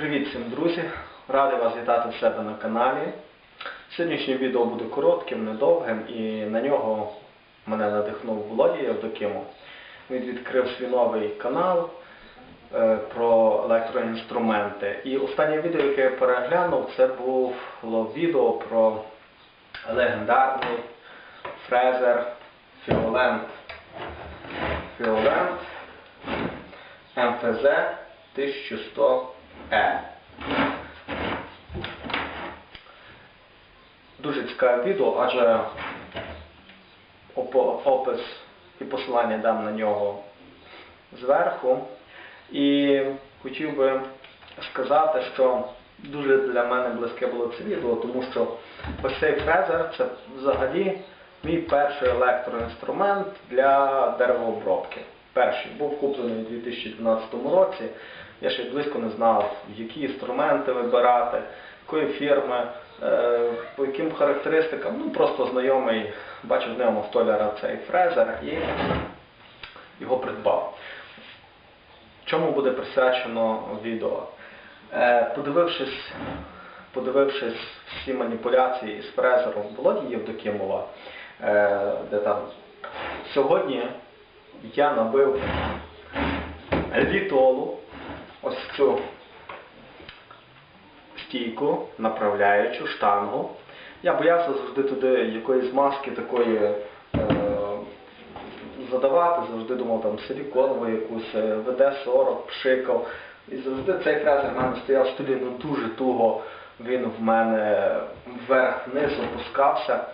всім друзі! Радий вас вітати в себе на каналі. Сьогоднішнє відео буде коротким, недовгим і на нього мене надихнув Володя Євдокимов. Він відкрив свій новий канал е, про електроінструменти. І останнє відео, яке я переглянув, це було відео про легендарний фрезер Фіолент. Фіолент МФЗ 1100E. Дуже цікаве відео, адже опис і посилання дам на нього зверху. І хотів би сказати, що дуже для мене близьке було це відео, тому що ось цей фрезер це взагалі мій перший електроінструмент для деревообробки. Перший був куплений у 2012 році. Я ще близько не знав, які інструменти вибирати, якої фірми, е, по яким характеристикам. Ну просто знайомий бачив ньому столяра цей фрезер і його придбав. Чому буде присвячено відео? Е, Подивившись, подивившись всі маніпуляції із фрезером Володі Євдокимова, е, де там сьогодні я набив літолу, цю стійку, направляючу штангу. Я боявся завжди туди якоїсь маски такої е, задавати, завжди думав там силіконову якусь, е, ВД-40, пшикав. І завжди цей фрезер в мене стояв в столі ну дуже туго, він в мене вверх-вниз опускався.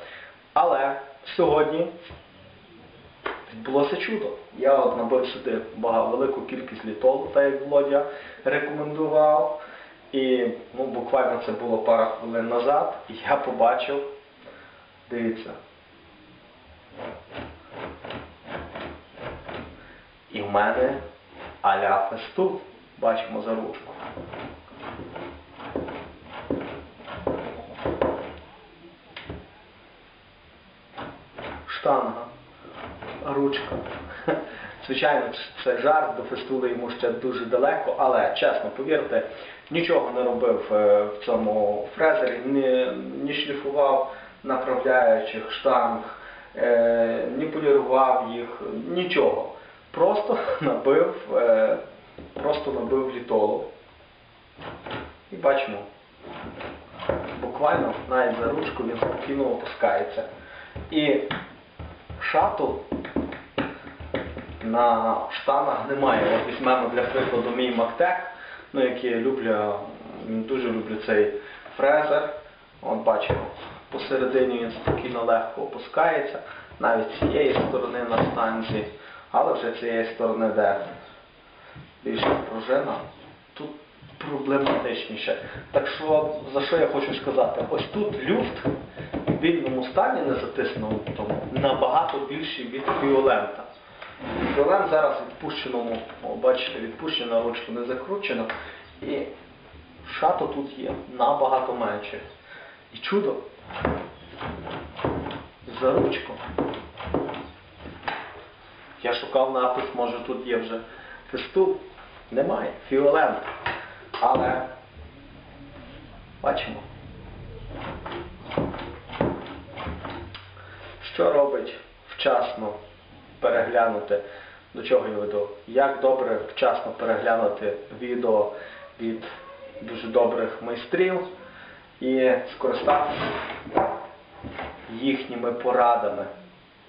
Але сьогодні відбулося чудо. Я от набив сюди бага- велику кількість літолу, так як Володя рекомендував. І ну, буквально це було пара хвилин назад, і я побачив, дивіться. І в мене аля фесту, бачимо за ручку. Штанга, ручка. Звичайно, це жарт, до фестули йому ще дуже далеко, але чесно, повірте, нічого не робив е, в цьому фрезері, ні, ні шліфував направляючих штанг, е, ні полірував їх, нічого. Просто набив, е, просто набив літолу. І бачимо, буквально навіть за ручку він спокійно опускається. І шату на штанах немає. От візьмемо для прикладу мій Мактек, ну який я люблю, дуже люблю цей фрезер. От бачимо, посередині він спокійно легко опускається, навіть цієї сторони на станції, але вже цієї сторони, де більша пружина, тут проблематичніше. Так що, за що я хочу сказати? Ось тут люфт в вільному стані, не затиснутому, набагато більший від фіолента. Фіолент зараз відпущеному, бачите, відпущена ручка не закручена. І шато тут є набагато менше. І чудо за ручку. Я шукав напис, може тут є вже фесту. Немає. Фіолент. Але бачимо. Що робить вчасно переглянути, до чого я веду? Як добре вчасно переглянути відео від дуже добрих майстрів і скористатися їхніми порадами.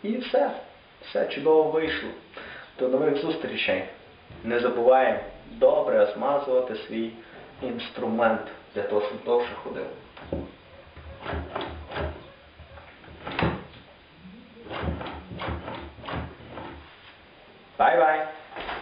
І все. Все чудово вийшло. До нових зустрічей. Не забуваємо добре змазувати свій інструмент для того, щоб довше ходив.